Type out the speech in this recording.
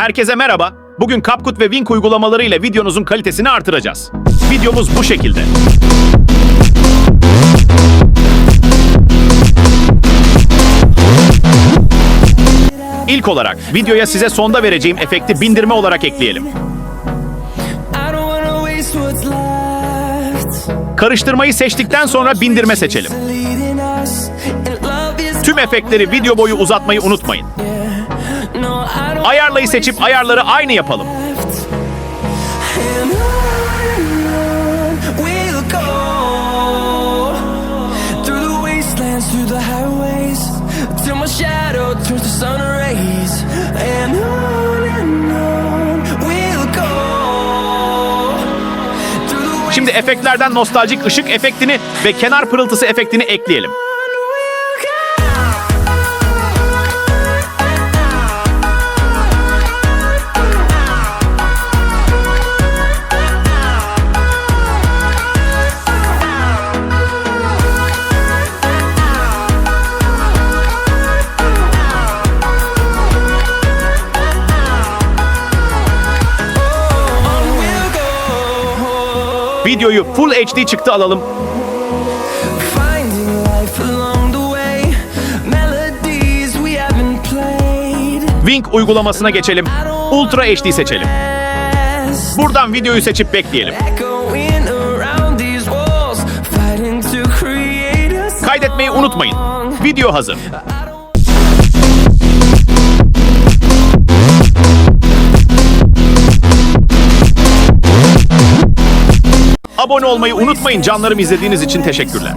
Herkese merhaba. Bugün CapCut ve Wink uygulamaları ile videonuzun kalitesini artıracağız. Videomuz bu şekilde. İlk olarak videoya size sonda vereceğim efekti bindirme olarak ekleyelim. Karıştırmayı seçtikten sonra bindirme seçelim. Tüm efektleri video boyu uzatmayı unutmayın. Ayarlayı seçip ayarları aynı yapalım. Şimdi efektlerden nostaljik ışık efektini ve kenar pırıltısı efektini ekleyelim. Videoyu Full HD çıktı alalım. Wink uygulamasına geçelim. Ultra HD seçelim. Buradan videoyu seçip bekleyelim. Kaydetmeyi unutmayın. Video hazır. Abone olmayı unutmayın canlarım izlediğiniz için teşekkürler.